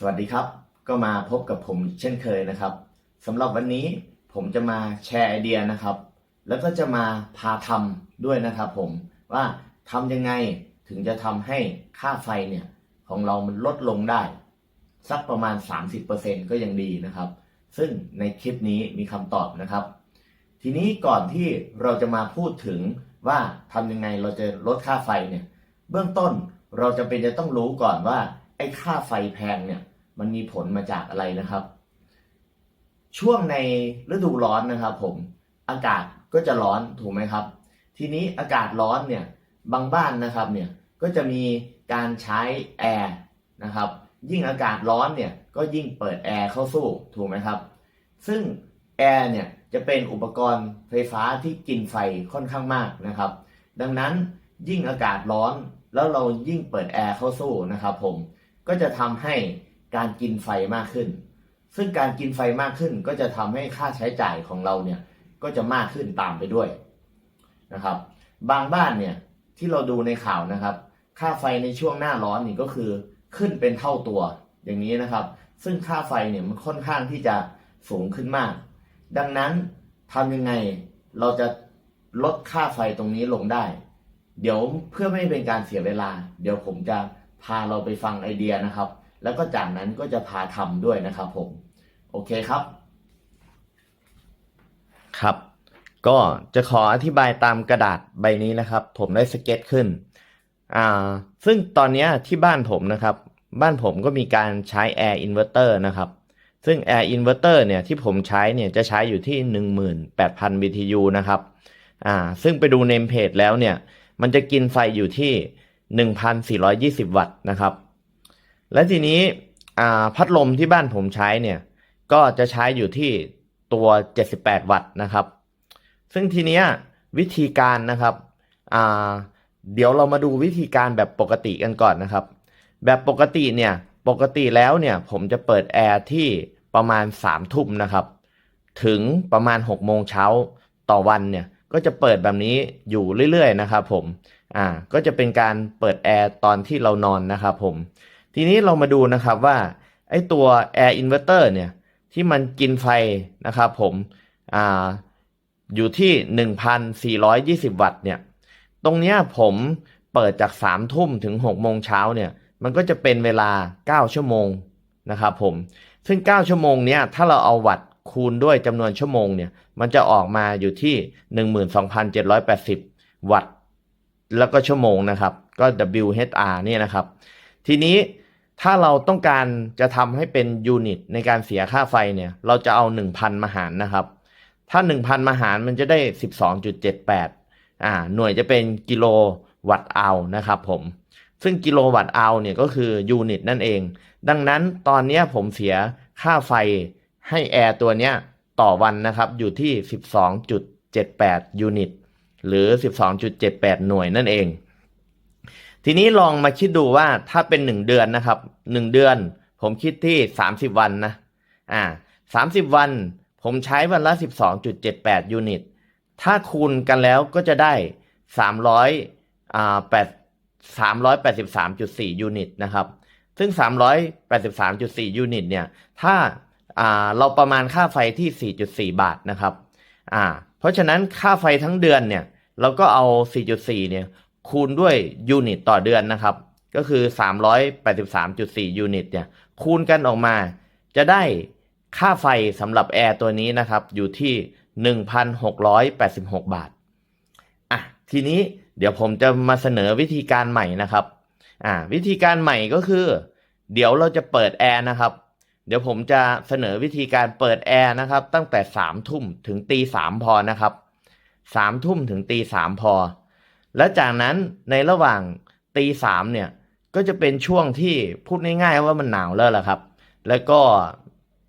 สวัสดีครับ ก็มาพบกับผมเช่นเคยนะครับสำหรับวันนี้ผมจะมาแชร์ไอเดียนะครับ แล้วก็จะมาพาทำด้วยนะครับผมว่าทำยังไงถึงจะทำให้ค่าไฟเนี่ยของเรามันลดลงได้ สักประมาณ 30%ก็ยังดีนะครับ ซึ่งในคลิปนี้มีคำตอบนะครับ ทีนี้ก่อนที่เราจะมาพูดถึงว่าทำยังไงเราจะลดค่าไฟเนี่ย เบื้องต้นเราจะเป็นจะต้องรู้ก่อนว่าไอ้ค่าไฟแพงเนี่ย มันมีผลมาจากอะไรนะครับ ช่วงในฤดูร้อนนะครับ ผมอากาศก็จะร้อนถูกไหมครับ ทีนี้อากาศร้อนเนี่ยบางบ้านนะครับเนี่ยก็จะมีการใช้แอร์นะครับยิ่งอากาศร้อนเนี่ยก็ยิ่งเปิดแอร์เข้าสู้ถูกไหมครับ ซึ่งแอร์เนี่ยจะเป็นอุปกรณ์ไฟฟ้าที่กินไฟค่อนข้างมากนะครับ ดังนั้นยิ่งอากาศร้อนแล้วเรายิ่งเปิดแอร์เข้าสู้นะครับผมก็จะทำให้ การกินไฟมากขึ้น ซึ่งการกินไฟมากขึ้นก็จะทำให้ค่าใช้จ่ายของเราเนี่ยก็จะมากขึ้นตามไปด้วยนะครับ บางบ้านเนี่ยที่เราดูในข่าวนะครับ ค่าไฟในช่วงหน้าร้อนนี่ก็คือขึ้นเป็นเท่าตัวอย่างนี้นะครับ ซึ่งค่าไฟเนี่ยมันค่อนข้างที่จะสูงขึ้นมาก ดังนั้นทำยังไงเราจะลดค่าไฟตรงนี้ลงได้ เดี๋ยวเพื่อไม่เป็นการเสียเวลา เดี๋ยวผมจะพาเราไปฟังไอเดียนะครับ แล้วก็จากนั้นก็จะพาทำด้วยนะครับผม โอเคครับ ครับ ก็จะขออธิบายตามกระดาษใบนี้นะครับ ผมได้สเก็ตขึ้นอ่าซึ่งตอนนี้ที่บ้านผมนะครับ บ้านผมก็มีการใช้ Air Inverter นะครับ ซึ่ง Air Inverter เนี่ยที่ผมใช้เนี่ยจะใช้อยู่ที่ 18,000 BTU นะครับอ่าซึ่งไปดูเนมเพจแล้วเนี่ย มันจะกินไฟอยู่ที่ 1,420 วัตต์นะครับ และทีนี้พัดลมที่บ้านผมใช้เนี่ย ก็จะใช้อยู่ที่ตัว 78 วัตต์นะครับ ซึ่งทีเนี้ยวิธีการนะครับเดี๋ยวเรามาดูวิธีการแบบปกติกันก่อนนะครับ แบบปกติเนี่ยปกติแล้วเนี่ยผมจะเปิดแอร์ที่ประมาณ3ทุ่มนะครับ ถึงประมาณ6โมงเช้าต่อวันเนี่ยก็จะเปิดแบบนี้อยู่เรื่อยๆนะครับผมอ่าก็จะเป็นการเปิดแอร์ตอนที่เรานอนนะครับผม ทีนี้เรามาดูนะครับว่าไอ้ตัว Air Inverter เนี่ยที่มันกินไฟนะครับผมอ่าอยู่ที่ 1,420 วัตต์เนี่ยตรงเนี้ยผมเปิดจาก 3 ทุ่มถึง 6 โมงเช้าเนี่ยมันก็จะเป็นเวลา 9 ชั่วโมงนะครับผมซึ่ง 9 ชั่วโมงเนี้ยถ้าเราเอาวัตต์คูณด้วยจำนวนชั่วโมงเนี่ยมันจะออกมาอยู่ที่ 12,780 วัตต์ แล้วก็ชั่วโมงนะครับ ก็ WHR เนี่ยนะครับ ทีนี้ ถ้าเราต้องการจะทำให้เป็นยูนิตในการเสียค่าไฟเนี่ย เราจะเอา 1,000 มาหารนะครับ ถ้า 1,000 มาหารมันจะได้ 12.78 อ่า หน่วยจะเป็นกิโลวัตต์เอานะครับผม ซึ่งกิโลวัตต์เอาเนี่ยก็คือยูนิตนั่นเอง ดังนั้นตอนนี้ผมเสียค่าไฟให้แอร์ตัวเนี้ยต่อวันนะครับอยู่ที่ 12.78 ยูนิต หรือ 12.78 หน่วยนั่นเอง ทีนี้ลองมาคิดดูว่าถ้าเป็น1เดือนนะครับ1เดือน ผมคิดที่30วันนะอ่า30วัน ผมใช้วันละ12.78ยูนิต ถ้าคูณกันแล้วก็จะได้300อ่า8 383.4ยูนิตนะครับ ซึ่ง383.4ยูนิตเนี่ย ถ้าอ่าเราประมาณค่าไฟที่4.4บาทนะครับอ่าเพราะฉะนั้นค่าไฟทั้งเดือนเนี่ย เราก็เอา4.4เนี่ย คูณด้วยยูนิตต่อเดือนนะครับ ก็คือ 383.4 ยูนิตเนี่ย คูณกันออกมา จะได้ค่าไฟสำหรับแอร์ตัวนี้นะครับ อยู่ที่ 1,686 บาท อะ ทีนี้เดี๋ยวผมจะมาเสนอวิธีการใหม่นะครับ อ่า วิธีการใหม่ก็คือ เดี๋ยวเราจะเปิดแอร์นะครับ เดี๋ยวผมจะเสนอวิธีการเปิดแอร์นะครับ ตั้งแต่สามทุ่มถึงตีสามพอนะครับสามทุ่มถึงตีสามพอ และจากนั้นในระหว่างตีสามเนี่ยก็จะเป็นช่วงที่พูดง่ายๆว่ามันหนาวแล้วล่ะครับ แล้วก็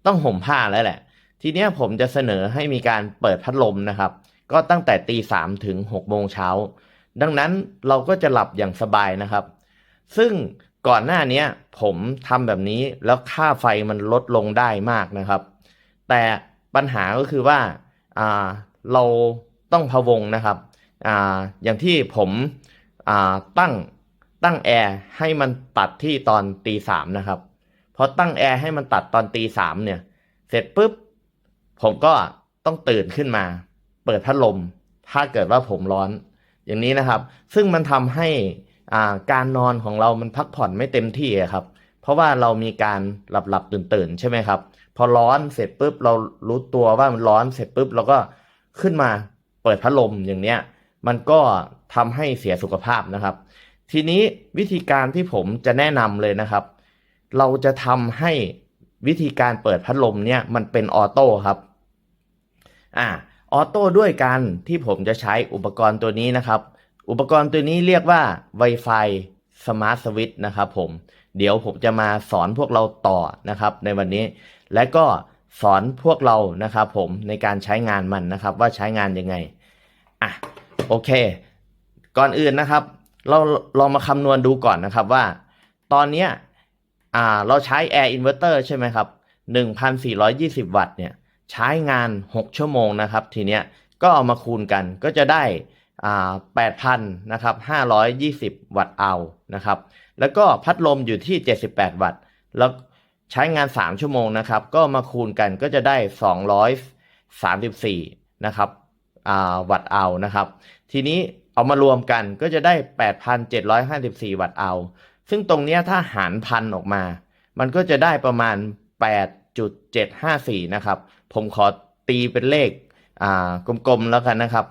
ต้องห่มผ้าแล้วแหละ ทีเนี้ยผมจะเสนอให้มีการเปิดพัดลมนะครับ ก็ตั้งแต่ตีสามถึงหกโมงเช้า ดังนั้นเราก็จะหลับอย่างสบายนะครับ ซึ่งก่อนหน้านี้ผมทำแบบนี้แล้วค่าไฟมันลดลงได้มากนะครับ แต่ปัญหาก็คือว่าอ่าเราต้องพะวงนะครับ อ่าอย่างที่ผมอ่าตั้งตั้งแอร์ให้มันตัดที่ตอนตีสามนะครับพอตั้งแอร์ให้มันตัดตอนตีสามเนี่ย เสร็จปุ๊บผมก็ต้องตื่นขึ้นมา เปิดพัดลม ถ้าเกิดว่าผมร้อน อย่างนี้นะครับ ซึ่งมันทำให้การนอนของเรามันพักผ่อนไม่เต็มที่ครับ เพราะว่าเรามีการหลับหลับตื่นตื่นใช่ไหมครับ พอร้อนเสร็จปุ๊บเรารู้ตัวว่ามันร้อนเสร็จปุ๊บเราก็ขึ้นมาเปิดพัดลมอย่างเนี้ย มันก็ทำให้เสียสุขภาพนะครับ ทีนี้วิธีการที่ผมจะแนะนำเลยนะครับ เราจะทำให้วิธีการเปิดพัดลมเนี่ยมันเป็นออโต้ครับอ่าออโต้ด้วยการที่ผมจะใช้อุปกรณ์ตัวนี้นะครับ อุปกรณ์ตัวนี้เรียกว่า Wi-Fi Smart Switch นะครับผม เดี๋ยวผมจะมาสอนพวกเราต่อนะครับ ในวันนี้ และก็สอนพวกเรานะครับผมในการใช้งานมันนะครับ ว่าใช้งานยังไงอะ โอเค ก่อนอื่นนะครับ เราลองมาคำนวณดูก่อนนะครับว่า ตอนเนี้ยอ่าเราใช้ Air Inverter ใช่ไหมครับ 1,420 วัตต์เนี่ยใช้งาน 6 ชั่วโมงนะครับ ทีเนี้ยก็เอามาคูณกันก็จะได้อ่า8,000นะครับ520 วัตต์เอานะครับ แล้วก็พัดลมอยู่ที่ 78 วัตต์ แล้วใช้งาน 3 ชั่วโมงนะครับ ก็มาคูณกันก็จะได้ 234 นะครับวัตต์เอานะครับ ทีนี้เอามารวมกันก็จะได้ 8,754 วัตต์เอา ซึ่งตรงเนี้ยถ้าหารพันออกมา มันก็จะได้ประมาณ 8.754 นะครับ ผมขอตีเป็นเลขกลมๆแล้วกันนะครับ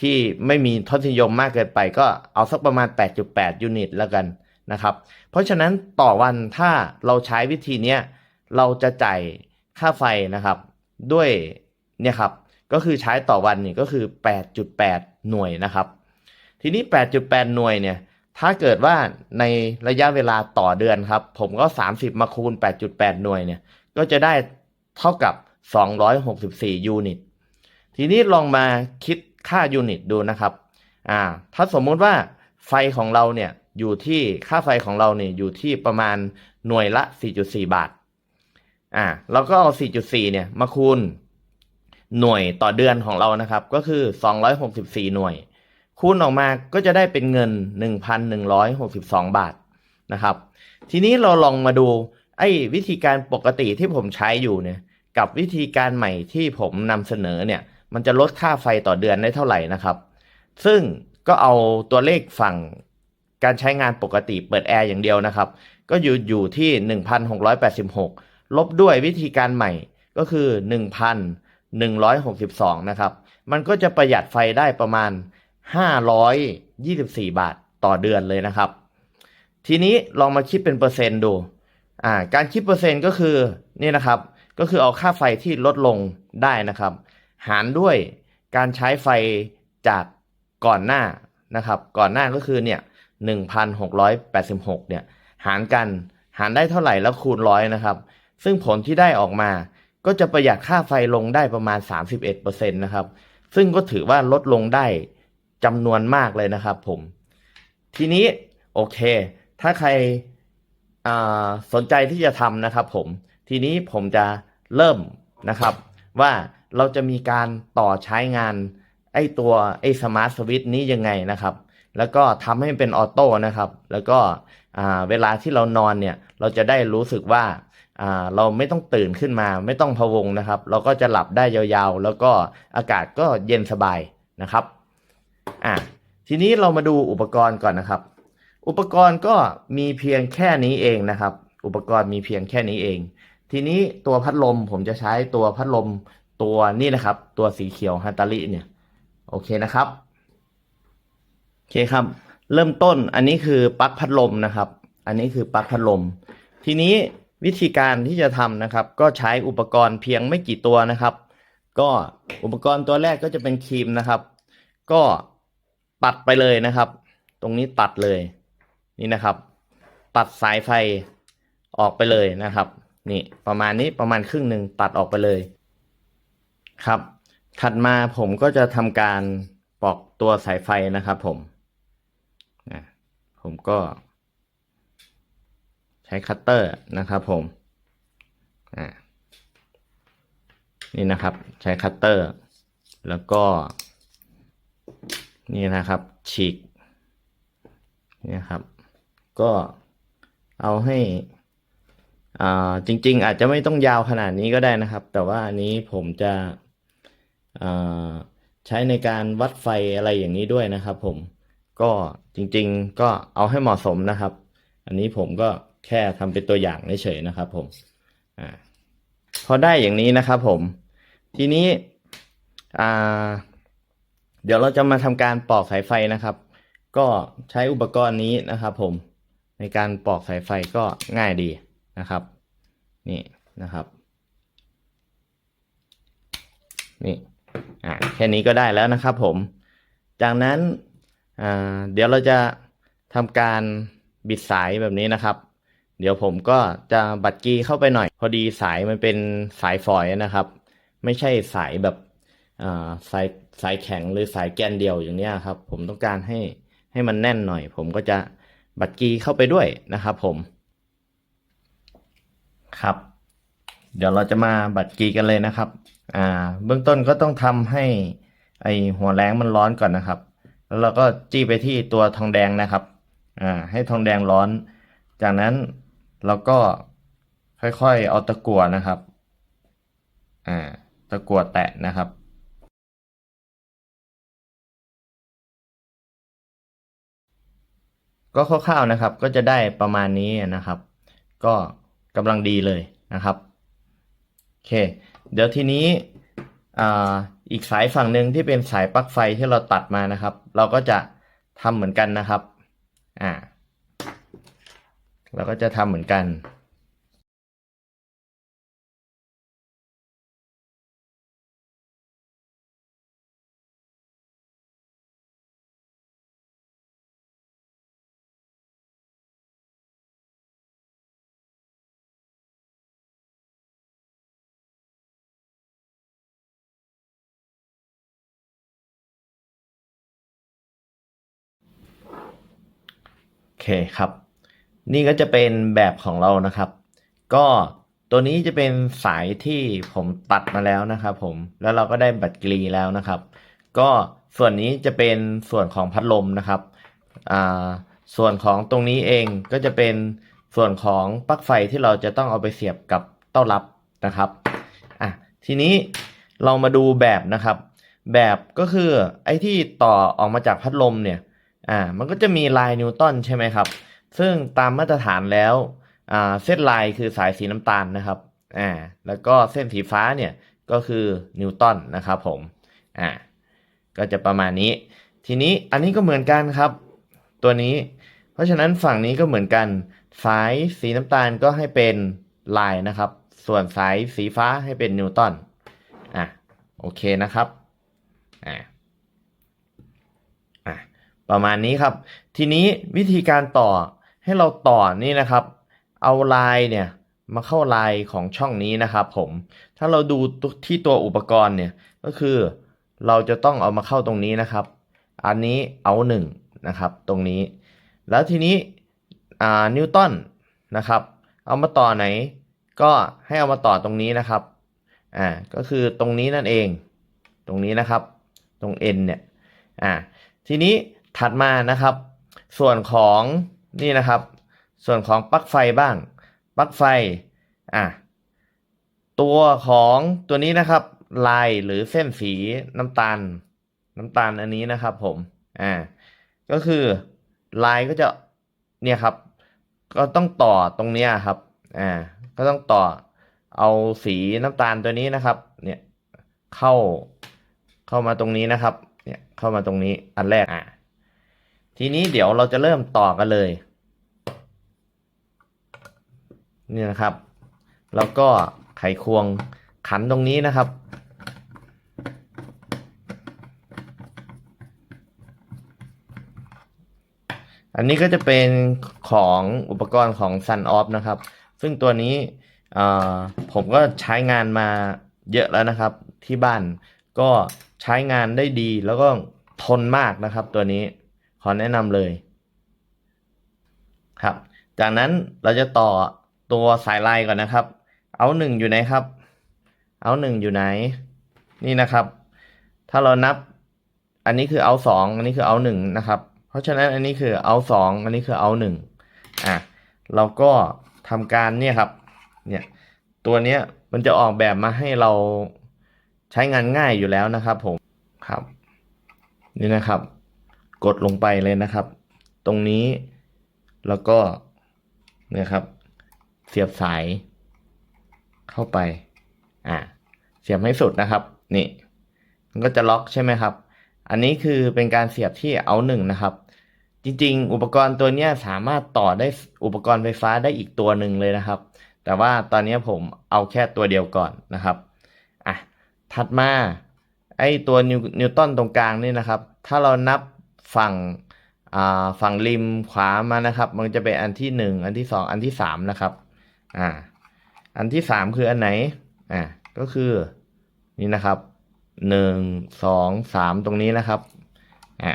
ที่ไม่มีทศนิยมมากเกินไปก็เอาสักประมาณ 8.8 ยูนิตแล้วกันนะครับ เพราะฉะนั้นต่อวันถ้าเราใช้วิธีเนี้ยเราจะจ่ายค่าไฟนะครับ ด้วยเนี่ยครับ ก็คือใช้ต่อวันนี่ก็คือ 8.8 หน่วยนะครับ ทีนี้ 8.8 หน่วยเนี่ย ถ้าเกิดว่าในระยะเวลาต่อเดือนครับ ผมก็ 30 มาคูณ 8.8 หน่วยเนี่ย ก็จะได้เท่ากับ 264 ยูนิต ทีนี้ลองมาคิดค่ายูนิตดูนะครับ อ่า ถ้าสมมุติว่าไฟของเราเนี่ยอยู่ที่ค่าไฟของเราเนี่ยอยู่ที่ประมาณหน่วยละ 4.4 บาท อ่า เราก็เอา 4.4 เนี่ยมาคูณ หน่วยต่อเดือนของเรานะครับ ก็คือ 264 หน่วย คูณออกมาก็จะได้เป็นเงิน 1,162 บาทนะครับ ทีนี้เราลองมาดูไอ้วิธีการปกติที่ผมใช้อยู่เนี่ย กับวิธีการใหม่ที่ผมนำเสนอเนี่ย มันจะลดค่าไฟต่อเดือนได้เท่าไหร่นะครับ ซึ่งก็เอาตัวเลขฝั่งการใช้งานปกติเปิดแอร์อย่างเดียวนะครับ ก็อยู่อยู่ที่ 1,686 ลบด้วยวิธีการใหม่ก็คือ 162 นะครับ มันก็จะประหยัดไฟได้ประมาณ 524 บาทต่อเดือนเลยนะครับ ทีนี้ลองมาคิดเป็นเปอร์เซ็นต์ดูอ่าการคิดเปอร์เซ็นต์ก็คือนี่นะครับ ก็คือเอาค่าไฟที่ลดลงได้นะครับ หารด้วยการใช้ไฟจากก่อนหน้านะครับ ก่อนหน้าก็คือเนี่ย1,686เนี่ยหารกันหารได้เท่าไหร่แล้วคูณร้อยนะครับ ซึ่งผลที่ได้ออกมา ก็จะประหยัดค่าไฟลงได้ประมาณ 31%นะครับ ซึ่งก็ถือว่าลดลงได้จำนวนมากเลยนะครับผม ทีนี้โอเค ถ้าใครสนใจที่จะทำนะครับผม ทีนี้ผมจะเริ่มนะครับว่าเราจะมีการต่อใช้งานไอตัวไอสมาร์ทสวิตนี้ยังไงนะครับ แล้วก็ทำให้เป็นออโต้นะครับ แล้วก็เวลาที่เรานอนเนี่ย เราจะได้รู้สึกว่า อ่าเราไม่ต้องตื่นขึ้นมา ไม่ต้องพะวงนะครับ เราก็จะหลับได้ยาวๆ แล้วก็อากาศก็เย็นสบายนะครับอ่าทีนี้เรามาดูอุปกรณ์ก่อนนะครับ อุปกรณ์ก็มีเพียงแค่นี้เองนะครับ อุปกรณ์มีเพียงแค่นี้เอง ทีนี้ตัวพัดลมผมจะใช้ตัวพัดลมตัวนี่นะครับ ตัวสีเขียวฮัตตาริเนี่ยโอเคนะครับโอเคครับ เริ่มต้นอันนี้คือปลั๊กพัดลมนะครับ อันนี้คือปลั๊กพัดลม ทีนี้ วิธีการที่จะทำนะครับ ก็ใช้อุปกรณ์เพียงไม่กี่ตัวนะครับ ก็อุปกรณ์ตัวแรกก็จะเป็นครีมนะครับ ก็ตัดไปเลยนะครับ ตรงนี้ตัดเลยนี่นะครับ ตัดสายไฟออกไปเลยนะครับ นี่ประมาณนี้ประมาณครึ่งหนึ่งตัดออกไปเลยครับ ถัดมาผมก็จะทำการปอกตัวสายไฟนะครับ ผมผมก็ ช้คัตเตอร์นะครับผมนี่นะครับใช้คัตเตอร์ แล้วก็ นี่นะครับฉีกนี่ครับ ก็เอาให้อ่าจริง ๆ อาจจะไม่ต้องยาวขนาดนี้ก็ได้นะครับ แต่ว่าอันนี้ผมจะอ่าใช้ในการวัดไฟอะไรอย่างนี้ด้วยนะครับ ผมก็จริง ๆ ก็เอาให้เหมาะสมนะครับ อันนี้ผมก็ แค่ทำเป็นตัวอย่างเฉยๆนะครับ ผมอ่าพอได้อย่างนี้นะครับ ผม ทีนี้อ่าเดี๋ยวเราจะมาทำการปอกสายไฟนะครับ ก็ใช้อุปกรณ์นี้นะครับ ผม ในการปอกสายไฟก็ง่ายดีนะครับ นี่นะครับ นี่อ่าแค่นี้ก็ได้แล้วนะครับ ผม จากนั้นอ่าเดี๋ยวเราจะทำการบิดสายแบบนี้นะครับ เดี๋ยวผมก็จะบัดกีเข้าไปหน่อย พอดีสายมันเป็นสายฝอยนะครับ ไม่ใช่สายแบบสายสายแข็งหรือสายแกนเดียวอย่างเนี้ยครับ ผมต้องการให้ให้มันแน่นหน่อย ผมก็จะบัดกีเข้าไปด้วยนะครับผม ครับ เดี๋ยวเราจะมาบัดกีกันเลยนะครับ อ่า เบื้องต้นก็ต้องทำให้ไอหัวแรงมันร้อนก่อนนะครับ แล้วเราก็จี้ไปที่ตัวทองแดงนะครับ อ่า ให้ทองแดงร้อน จากนั้น เราก็ค่อยๆ เอาตะกั่วนะครับ อ่า ตะกั่วแตะนะครับ ก็คร่าวๆนะครับ ก็จะได้ประมาณนี้นะครับ ก็กำลังดีเลยนะครับ โอเค เดี๋ยวทีนี้อ่าอีกสายฝั่งหนึ่งที่เป็นสายปลั๊กไฟที่เราตัดมานะครับ เราก็จะทำเหมือนกันนะครับ อ่า เราก็จะทำเหมือนกันโอเคครับ นี่ก็จะเป็นแบบของเรานะครับ ก็ตัวนี้จะเป็นสายที่ผมตัดมาแล้วนะครับผมแล้วเราก็ได้บัตรกรีแล้วนะครับ ก็ส่วนนี้จะเป็นส่วนของพัดลมนะครับอ่าส่วนของตรงนี้เองก็จะเป็นส่วนของปลั๊กไฟที่เราจะต้องเอาไปเสียบกับเต้ารับนะครับอะทีนี้เรามาดูแบบนะครับ แบบก็คือไอ้ที่ต่อออกมาจากพัดลมเนี่ยอ่ามันก็จะมีลายนิวตันใช่ไหมครับ ซึ่งตามมาตรฐานแล้วเส้นลายคือสายสีน้ำตาลนะครับอ่าแล้วก็เส้นสีฟ้าเนี่ยก็คือนิวตันนะครับผมอ่าก็จะประมาณนี้ ทีนี้อันนี้ก็เหมือนกันครับ ตัวนี้ เพราะฉะนั้นฝั่งนี้ก็เหมือนกัน สายสีน้ำตาลก็ให้เป็นลายนะครับ ส่วนสายสีฟ้าให้เป็นนิวตันอะโอเคนะครับอ่าอะประมาณนี้ครับ ทีนี้วิธีการต่อ ให้เราต่อนี่นะครับ เอาลายเนี่ยมาเข้าลายของช่องนี้นะครับผม ถ้าเราดูที่ตัวอุปกรณ์เนี่ยก็คือเราจะต้องเอามาเข้าตรงนี้นะครับ อันนี้เอาหนึ่งนะครับตรงนี้ แล้วทีนี้อ่านิวตันนะครับ เอามาต่อไหน ก็ให้เอามาต่อตรงนี้นะครับอ่าก็คือตรงนี้นั่นเอง ตรงนี้นะครับ ตรง N เนี่ยอ่าทีนี้ถัดมานะครับ ส่วนของ นี่นะครับ ส่วนของปลั๊กไฟบ้างปลั๊กไฟอะตัวของตัวนี้นะครับลายหรือเส้นสีน้ำตาล น้ำตาลอันนี้นะครับผมอ่าก็คือลายก็จะเนี่ยครับ ก็ต้องต่อตรงเนี้ยครับอ่าก็ต้องต่อเอาสีน้ำตาลตัวนี้นะครับ เนี่ยเข้าเข้ามาตรงนี้นะครับ เนี่ยเข้ามาตรงนี้อันแรกอะ ทีนี้เดี๋ยวเราจะเริ่มต่อกันเลย นี่นะครับ แล้วก็ไขควงขันตรงนี้นะครับ อันนี้ก็จะเป็นของอุปกรณ์ของ Sun Off นะครับ ซึ่งตัวนี้ผมก็ใช้งานมาเยอะแล้วนะครับ ที่บ้านก็ใช้งานได้ดีแล้วก็ทนมากนะครับตัวนี้ ขอแนะนำเลยครับ จากนั้นเราจะต่อตัวสายไลายก่อนนะครับ เอาหนึ่งอยู่ไหนครับ เอาหนึ่งอยู่ไหน นี่นะครับ ถ้าเรานับ อันนี้คือเอาสองอันนี้คือเอาหนึ่งนะครับ เพราะฉะนั้นอันนี้คือเอาสองอันนี้คือเอาหนึ่งอะ เราก็ทำการเนี่ยครับ เนี่ย ตัวเนี้ยมันจะออกแบบมาให้เราใช้งานง่ายอยู่แล้วนะครับผม ครับ นี่นะครับ กดลงไปเลยนะครับ ตรงนี้แล้วก็เนี่ยครับ เสียบสายเข้าไปอ่าเสียบให้สุดนะครับ นี่ มันก็จะล็อกใช่ไหมครับ อันนี้คือเป็นการเสียบที่เอาหนึ่งนะครับ จริงๆ อุปกรณ์ตัวนี้สามารถต่อได้อุปกรณ์ไฟฟ้าได้อีกตัวหนึ่งเลยนะครับ แต่ว่าตอนนี้ผมเอาแค่ตัวเดียวก่อนนะครับอะถัดมาไอ้ตัวนิวตันตรงกลางนี่นะครับ ถ้าเรานับ ฝั่งฝั่งริมขวามานะครับ มันจะเป็นอันที่หนึ่งอันที่สองอันที่สามนะครับอ่าอันที่สามคืออันไหนอ่าก็คือนี่นะครับหนึ่งสองสามตรงนี้นะครับอ่า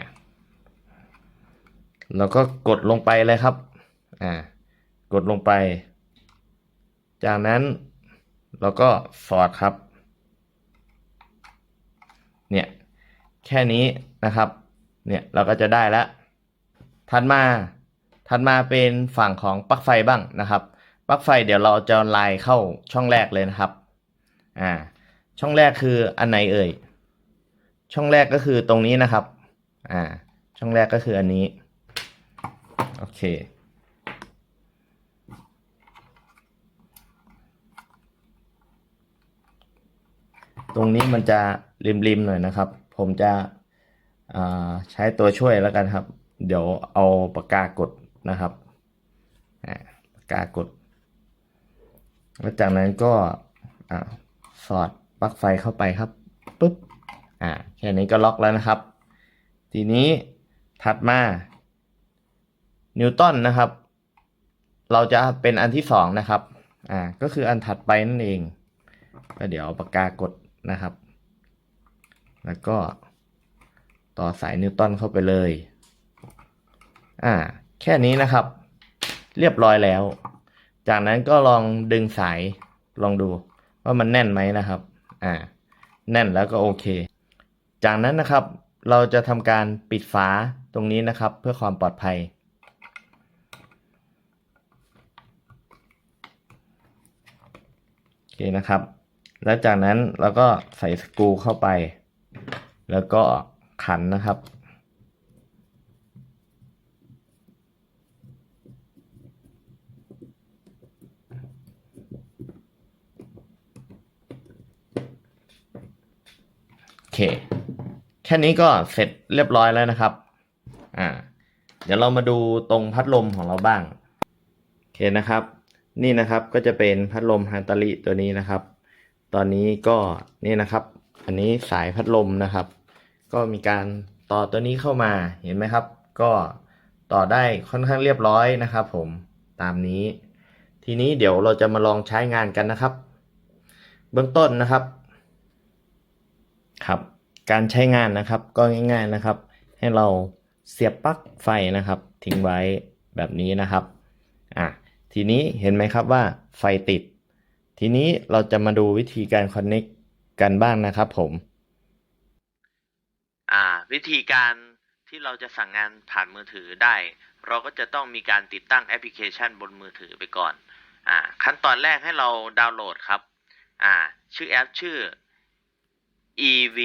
แล้วก็กดลงไปเลยครับอ่ากดลงไป จากนั้นเราก็สอดครับ เนี่ย แค่นี้นะครับ เนี่ยเราก็จะได้แล้วถัดมาถัดมาเป็นฝั่งของปลั๊กไฟบ้างนะครับปลั๊กไฟเดี๋ยวเราจะไลน์เข้าช่องแรกเลยนะครับอ่าช่องแรกคืออันไหนเอ่ยช่องแรกก็คือตรงนี้นะครับอ่าช่องแรกก็คืออันนี้โอเคตรงนี้มันจะริมๆหน่อยนะครับ ผมจะ ใช้ตัวช่วยแล้วกันครับ เดี๋ยวเอาปากกากดนะครับปากกากด แล้วจากนั้นก็สอดปลั๊กไฟเข้าไปครับปุ๊บอ่าแค่นี้ก็ล็อกแล้วนะครับ ทีนี้ถัดมานิวตันนะครับ เราจะเป็นอันที่สองนะครับ อ่า ก็คืออันถัดไปนั่นเอง ก็เดี๋ยวปากกากดนะครับ แล้วก็ ต่อสายนิวตันเข้าไปเลย อ่า แค่นี้นะครับ เรียบร้อยแล้ว จากนั้นก็ลองดึงสายลองดูว่ามันแน่นไหมนะครับ อ่า แน่นแล้วก็โอเค จากนั้นนะครับ เราจะทำการปิดฝาตรงนี้นะครับ เพื่อความปลอดภัย โอเคนะครับ แล้วจากนั้นเราก็ใส่สกรูเข้าไป แล้วก็ ขันนะครับ โอเค แค่นี้ก็เสร็จเรียบร้อยแล้วนะครับ อ่า เดี๋ยวเรามาดูตรงพัดลมของเราบ้าง โอเคนะครับ นี่นะครับก็จะเป็นพัดลมฮันตาริตัวนี้นะครับ ตอนนี้ก็นี่นะครับ อันนี้สายพัดลมนะครับ ก็มีการต่อตัวนี้เข้ามาเห็นไหมครับ ก็ต่อได้ค่อนข้างเรียบร้อยนะครับ ผมตามนี้ ทีนี้เดี๋ยวเราจะมาลองใช้งานกันนะครับ เบื้องต้นนะครับ ครับ การใช้งานนะครับก็ง่าย ๆนะครับ ให้เราเสียบปลั๊กไฟนะครับ ทิ้งไว้แบบนี้นะครับอะทีนี้เห็นไหมครับว่าไฟติด ทีนี้เราจะมาดูวิธีการ connect กันบ้างนะครับผม วิธีการที่เราจะสั่งงานผ่านมือถือได้ เราก็จะต้องมีการติดตั้งแอปพลิเคชันบนมือถือไปก่อนอ่าขั้นตอนแรกให้เราดาวน์โหลดครับอ่าชื่อแอปชื่อ EV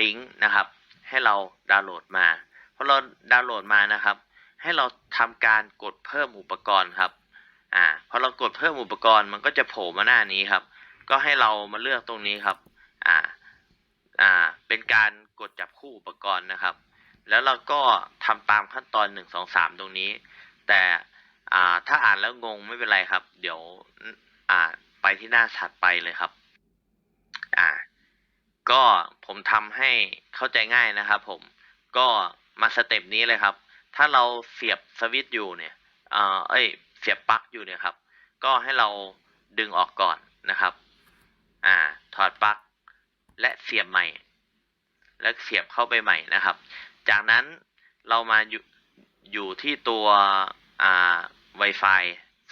Link นะครับ ให้เราดาวน์โหลดมาพอเราดาวน์โหลดมานะครับ ให้เราทำการกดเพิ่มอุปกรณ์ครับอ่าพอเรากดเพิ่มอุปกรณ์มันก็จะโผล่มาหน้านี้ครับ ก็ให้เรามาเลือกตรงนี้ครับอ่าอ่าเป็นการ กดจับคู่อุปกรณ์นะครับ แล้วเราก็ทำตามขั้นตอนหนึ่งสองสามตรงนี้ แต่อ่าถ้าอ่านแล้วงงไม่เป็นไรครับ เดี๋ยวอ่าไปที่หน้าถัดไปเลยครับอ่าก็ผมทำให้เข้าใจง่ายนะครับ ผมก็มาสเต็ปนี้เลยครับ ถ้าเราเสียบสวิตช์อยู่เนี่ยเอ่อเอ้ยเสียบปลั๊กอยู่เนี่ยครับ ก็ให้เราดึงออกก่อนนะครับ อ่า ถอดปลั๊กและเสียบใหม่ แล้วเสียบเข้าไปใหม่นะครับ จากนั้นเรามาอยู่อยู่ที่ตัวอ่า Wi-Fi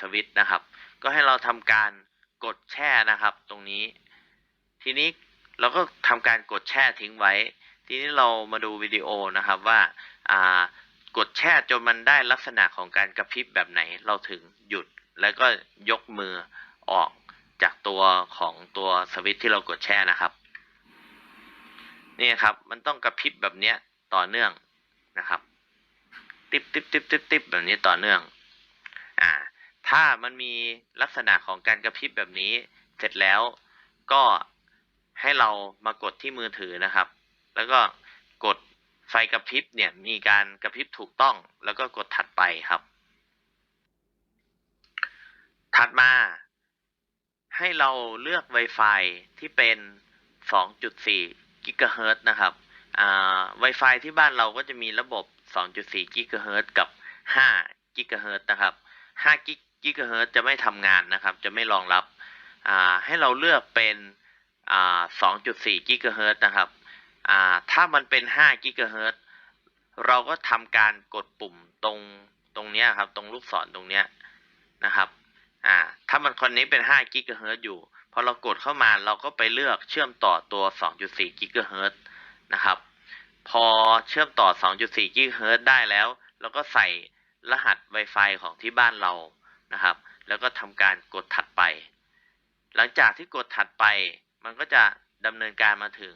สวิตช์นะครับ ก็ให้เราทำการกดแช่นะครับ ตรงนี้ ทีนี้เราก็ทำการกดแช่ทิ้งไว้ ทีนี้เรามาดูวิดีโอนะครับว่าอ่ากดแช่จนมันได้ลักษณะของการกระพริบแบบไหนเราถึงหยุดแล้วก็ยกมือออกจากตัวของตัวสวิตที่เรากดแช่นะครับ นี่ครับมันต้องกระพริบแบบเนี้ยต่อเนื่องนะครับ ติบติบติบติบติบแบบนี้ต่อเนื่องอ่าถ้ามันมีลักษณะของการกระพริบแบบนี้ เสร็จแล้วก็ให้เรามากดที่มือถือนะครับ แล้วก็กดไฟกระพริบเนี่ยมีการกระพริบถูกต้องแล้วก็กดถัดไปครับ ถัดมา ให้เราเลือก Wi-Fi ที่เป็น 2.4 กิกะเฮิรตซ์นะครับอ่า Wi-Fi ที่บ้านเราก็จะมีระบบ 2.4กิกะเฮิรตซ์กับ5กิกะเฮิรตซ์นะครับ5กิกิกะเฮิรตซ์จะไม่ทำงานนะครับ จะไม่รองรับ อ่า ให้เราเลือกเป็นอ่า2.4กิกะเฮิรตซ์นะครับ อ่า ถ้ามันเป็น5กิกะเฮิรตซ์เราก็ทำการกดปุ่มตรงตรงเนี้ยครับ ตรงลูกศรตรงเนี้ยนะครับ อ่า ถ้ามันคนนี้เป็น5กิกะเฮิรตซ์อยู่ พอเรากดเข้ามาเราก็ไปเลือกเชื่อมต่อตัว 2.4กิกะเฮิรตนะครับ พอเชื่อมต่อ 2.4กิกะเฮิรตได้แล้ว เราก็ใส่รหัส Wi-Fi ของที่บ้านเรานะครับ แล้วก็ทำการกดถัดไป หลังจากที่กดถัดไป มันก็จะดำเนินการมาถึง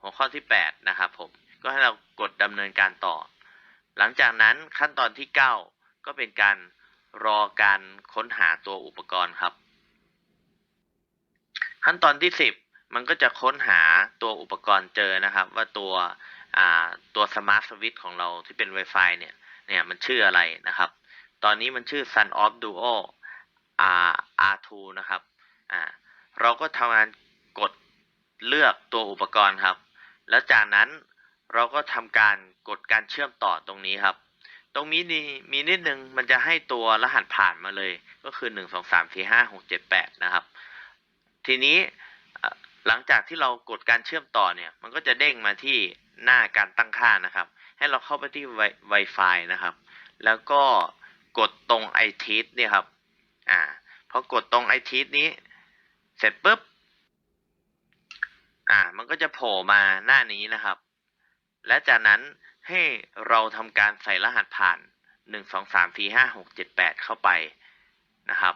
หัวข้อที่ 8 นะครับผม ก็ให้เรากดดำเนินการต่อ หลังจากนั้นขั้นตอนที่ 9 ก็เป็นการรอการค้นหาตัวอุปกรณ์ครับ ขั้นตอนที่ 10 มันก็จะค้นหาตัวอุปกรณ์เจอนะครับ ว่าตัวตัวสมาร์ทสวิตของเราที่เป็น Wi-Fi เนี่ยเนี่ยมันชื่ออะไรนะครับ ตอนนี้มันชื่อ Sun of Duo R R2 นะครับอ่าเราก็ทำงานกดเลือกตัวอุปกรณ์ครับ แล้วจากนั้นเราก็ทำการกดการเชื่อมต่อตรงนี้ครับ ตรงนี้นี่มีนิดนึงมันจะให้ตัวรหัสผ่านมาเลย ก็คือหนึ่งสองสามสี่ห้าหกเจ็ดแปดนะครับ ทีนี้หลังจากที่เรากดการเชื่อมต่อเนี่ย มันก็จะเด้งมาที่หน้าการตั้งค่านะครับ ให้เราเข้าไปที่ Wi-Fi นะครับ แล้วก็กดตรง i t เนี่ยครับ อ่า พอกดตรง i t นี้ เสร็จปุ๊บ อ่า มันก็จะโผล่มาหน้านี้นะครับ และจากนั้นให้เราทำการใส่รหัสผ่านหนึ่งสองสามสี่ห้าหกเจ็ดแปดเข้าไปนะครับ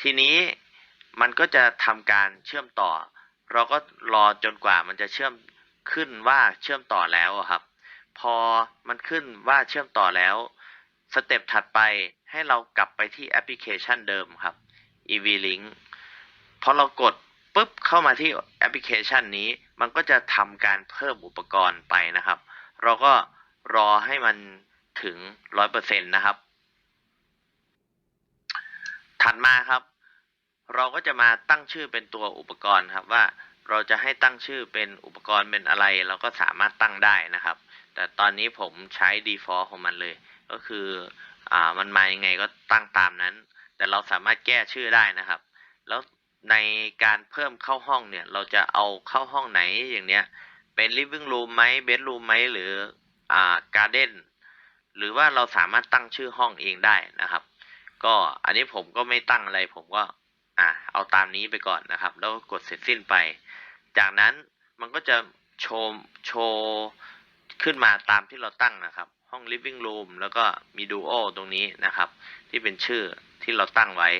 ทีนี้ มันก็จะทำการเชื่อมต่อ เราก็รอจนกว่ามันจะเชื่อมขึ้นว่าเชื่อมต่อแล้วครับ พอมันขึ้นว่าเชื่อมต่อแล้วสเต็ปถัดไปให้เรากลับไปที่แอปพลิเคชันเดิมครับ EV-Link พอเรากดปุ๊บเข้ามาที่แอปพลิเคชันนี้ มันก็จะทำการเพิ่มอุปกรณ์ไปนะครับ เราก็รอให้มันถึงร้อยเปอร์เซ็นต์นะครับ ถัดมาครับ เราก็จะมาตั้งชื่อเป็นตัวอุปกรณ์ครับว่าเราจะให้ตั้งชื่อเป็นอุปกรณ์เป็นอะไร เราก็สามารถตั้งได้นะครับ แต่ตอนนี้ผมใช้ default ของมันเลย ก็คืออ่ามันมายังไงก็ตั้งตามนั้น แต่เราสามารถแก้ชื่อได้นะครับ แล้วในการเพิ่มเข้าห้องเนี่ย เราจะเอาเข้าห้องไหนอย่างเนี้ยเป็น living room ไหม bedroom ไหมหรืออ่า garden หรือว่าเราสามารถตั้งชื่อห้องเองได้นะครับ ก็อันนี้ผมก็ไม่ตั้งอะไรผมก็ อ่าเอาตามนี้ไปก่อนนะครับ แล้วก็กดเสร็จสิ้นไป จากนั้นมันก็จะโชว์โชว์ขึ้นมาตามที่เราตั้งนะครับ ห้อง living room แล้วก็มี duo ตรงนี้นะครับ ที่เป็นชื่อที่เราตั้งไว้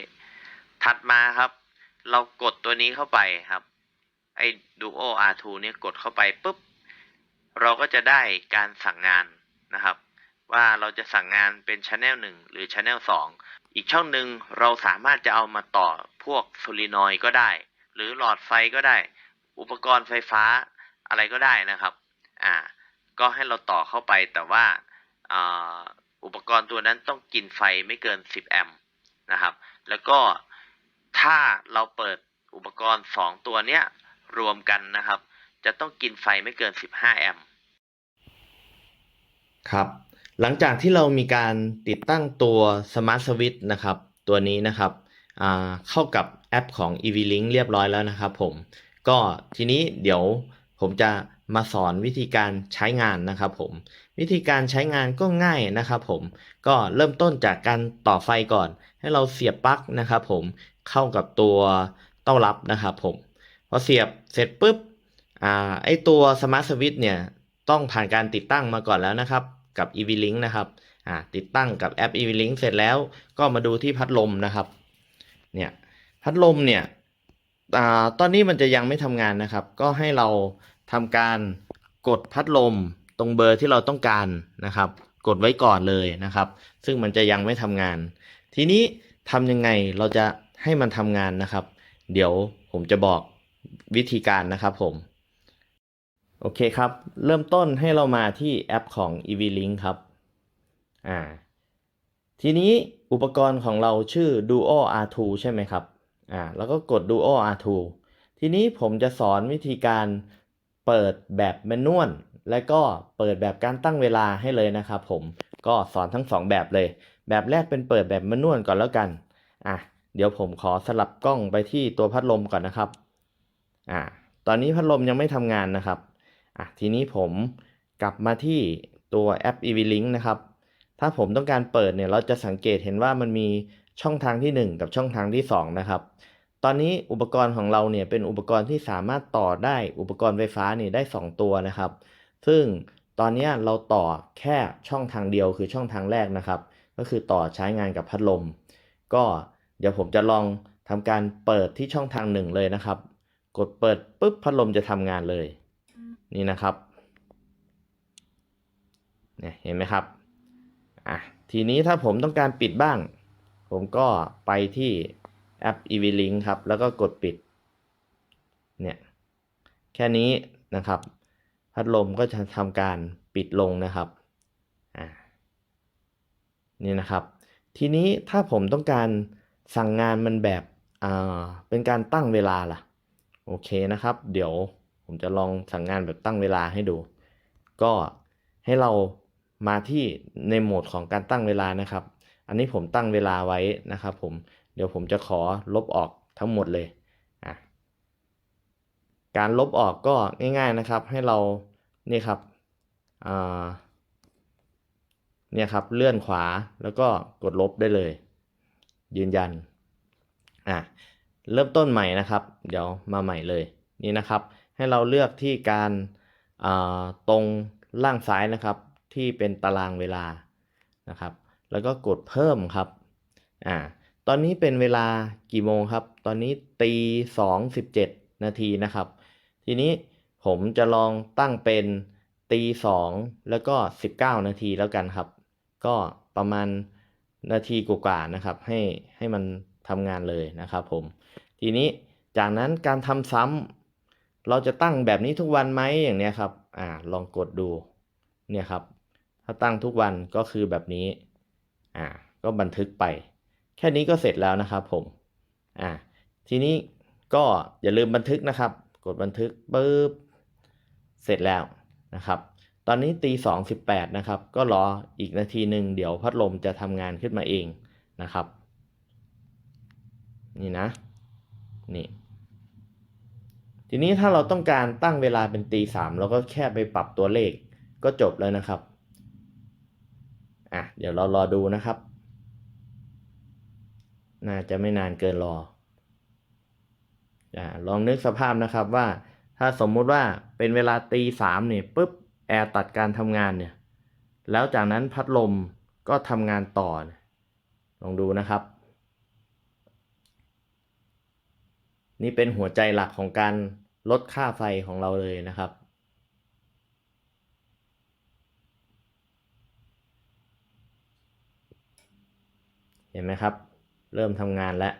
ถัดมาครับ เรากดตัวนี้เข้าไปครับ ไอ้ duo R2 เนี่ยกดเข้าไปปุ๊บ เราก็จะได้การสั่งงานนะครับ ว่าเราจะสั่งงานเป็น Channel 1 หรือ Channel 2อีกช่องหนึ่งเราสามารถจะเอามาต่อพวกโซลินอยก็ได้ หรือหลอดไฟก็ได้ อุปกรณ์ไฟฟ้าอะไรก็ได้นะครับอ่าก็ให้เราต่อเข้าไปแต่ว่าอุปกรณ์ตัวนั้นต้องกินไฟไม่เกิน 10 แอมป์นะครับ แล้วก็ถ้าเราเปิดอุปกรณ์ 2 ตัวเนี้ยรวมกันนะครับ จะต้องกินไฟไม่เกิน 15 แอมป์ครับ หลังจากที่เรามีการติดตั้งตัว Smart Switch นะครับ ตัวนี้นะครับเข้ากับแอปของ EV-Link เรียบร้อยแล้วนะครับผม ก็ทีนี้เดี๋ยวผมจะมาสอนวิธีการใช้งานนะครับผม วิธีการใช้งานก็ง่ายนะครับผม ก็เริ่มต้นจากการต่อไฟก่อน ให้เราเสียบปลั๊กนะครับผมเข้ากับตัวเต้ารับนะครับผม พอเสียบเสร็จปุ๊บอไอตัว Smart Switch เนี่ยต้องผ่านการติดตั้งมาก่อนแล้วนะครับ กับ EV-Link นะครับอ่าติดตั้งกับแอป EV-Link เสร็จแล้วก็มาดูที่พัดลมนะครับเนี่ยพัดลมเนี่ยอ่าตอนนี้มันจะยังไม่ทำงานนะครับ ก็ให้เราทำการกดพัดลมตรงเบอร์ที่เราต้องการนะครับ กดไว้ก่อนเลยนะครับ ซึ่งมันจะยังไม่ทำงาน ทีนี้ทำยังไงเราจะให้มันทำงานนะครับ เดี๋ยวผมจะบอกวิธีการนะครับผม โอเคครับ เริ่มต้นให้เรามาที่แอปของ EV-Link ครับ อ่า ทีนี้อุปกรณ์ของเราชื่อ Duo R2 ใช่ไหมครับ อ่า แล้วก็กด Duo R2 ทีนี้ผมจะสอนวิธีการเปิดแบบแมนนวลและก็เปิดแบบการตั้งเวลาให้เลยนะครับผม ก็สอนทั้งสองแบบเลย แบบแรกเป็นเปิดแบบแมนนวลก่อนแล้วกัน อะ เดี๋ยวผมขอสลับกล้องไปที่ตัวพัดลมก่อนนะครับ อ่า ตอนนี้พัดลมยังไม่ทำงานนะครับ อะทีนี้ผมกลับมาที่ตัวแอป EV-Link นะครับ ถ้าผมต้องการเปิดเนี่ยเราจะสังเกตเห็นว่ามันมีช่องทางที่ 1 กับช่องทางที่ 2 นะครับ ตอนนี้อุปกรณ์ของเราเนี่ยเป็นอุปกรณ์ที่สามารถต่อได้อุปกรณ์ไฟฟ้านี่ได้ 2 ตัวนะครับ ซึ่งตอนนี้เราต่อแค่ช่องทางเดียวคือช่องทางแรกนะครับ ก็คือต่อใช้งานกับพัดลม ก็เดี๋ยวผมจะลองทำการเปิดที่ช่องทางหนึ่งเลยนะครับ กดเปิดปุ๊บพัดลมจะทำงานเลย นี่นะครับเนี่ยเห็นไหมครับอะทีนี้ถ้าผมต้องการปิดบ้าง ผมก็ไปที่แอป EV-Link ครับ แล้วก็กดปิดเนี่ยแค่นี้นะครับ พัดลมก็จะทำการปิดลงนะครับอ่านี่นะครับ ทีนี้ถ้าผมต้องการสั่งงานมันแบบอ่าเป็นการตั้งเวลาล่ะ โอเคนะครับ เดี๋ยว ผมจะลองสั่งงานแบบตั้งเวลาให้ดู ก็ให้เรามาที่ในโหมดของการตั้งเวลานะครับ อันนี้ผมตั้งเวลาไว้นะครับ ผม เดี๋ยวผมจะขอลบออกทั้งหมดเลย การลบออกก็ง่าย ๆนะครับ ให้เรานี่ครับเนี่ยครับเลื่อนขวาแล้วก็กดลบได้เลย ยืนยันอะเริ่มต้นใหม่นะครับ เดี๋ยวมาใหม่เลยนี่นะครับ ให้เราเลือกที่การาตรงล่างซ้ายนะครับ ที่เป็นตารางเวลานะครับ แล้วก็กดเพิ่มครับอ่าตอนนี้เป็นเวลากี่โมงครับ ตอนนี้ตีสองสิบเจ็ดนาทีนะครับ ทีนี้ผมจะลองตั้งเป็นตีสองแล้วก็สิบเก้านาทีแล้วกันครับ ก็ประมาณนาทีกว่าๆนะครับ ให้ให้มันทำงานเลยนะครับผม ทีนี้จากนั้นการทำซ้ำ เราจะตั้งแบบนี้ทุกวันไหมอย่างเนี้ยครับ อ่า ลองกดดูเนี่ยครับ ถ้าตั้งทุกวันก็คือแบบนี้ อ่า ก็บันทึกไป แค่นี้ก็เสร็จแล้วนะครับผม อ่า ทีนี้ก็อย่าลืมบันทึกนะครับ กดบันทึกปุ๊บ เสร็จแล้วนะครับ ตอนนี้ตีสองสิบแปดนะครับ ก็รออีกนาทีหนึ่งเดี๋ยวพัดลมจะทำงานขึ้นมาเองนะครับ นี่นะ นี่ ทีนี้ถ้าเราต้องการตั้งเวลาเป็นตีสามเราก็แค่ไปปรับตัวเลขก็จบแล้วนะครับอะเดี๋ยวเรารอดูนะครับ น่าจะไม่นานเกินรออ่าลองนึกสภาพนะครับว่า ถ้าสมมุติว่าเป็นเวลาตีสามเนี่ยปุ๊บแอร์ตัดการทำงานเนี่ย แล้วจากนั้นพัดลมก็ทำงานต่อ ลองดูนะครับ นี่เป็นหัวใจหลักของการลดค่าไฟของเราเลยนะครับ เห็นไหมครับ เริ่มทำงานแล้ว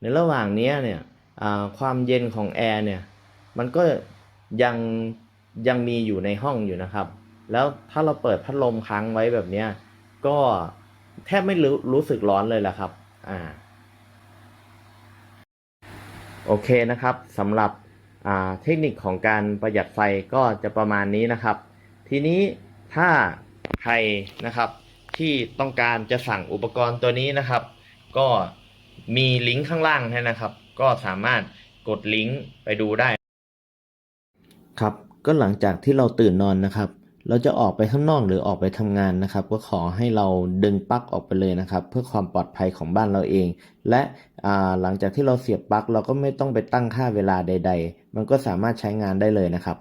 ในระหว่างนี้เนี่ยความเย็นของแอร์เนี่ย มันก็ยังยังมีอยู่ในห้องอยู่นะครับ แล้วถ้าเราเปิดพัดลมค้างไว้แบบนี้ก็แทบไม่รู้รู้สึกร้อนเลยแหละครับ อ่า โอเคนะครับสำหรับเทคนิคของการประหยัดไฟก็จะประมาณนี้นะครับ ทีนี้ถ้าใครนะครับที่ต้องการจะสั่งอุปกรณ์ตัวนี้นะครับ ก็มีลิงก์ข้างล่างให้นะครับ ก็สามารถกดลิงก์ไปดูได้ ครับก็หลังจากที่เราตื่นนอนนะครับ เราจะออกไปข้างนอกหรือออกไปทำงานนะครับ ก็ขอให้เราดึงปลั๊กออกไปเลยนะครับ เพื่อความปลอดภัยของบ้านเราเอง และหลังจากที่เราเสียบปลั๊กเราก็ไม่ต้องไปตั้งค่าเวลาใด ๆ มันก็สามารถใช้งานได้เลยนะครับ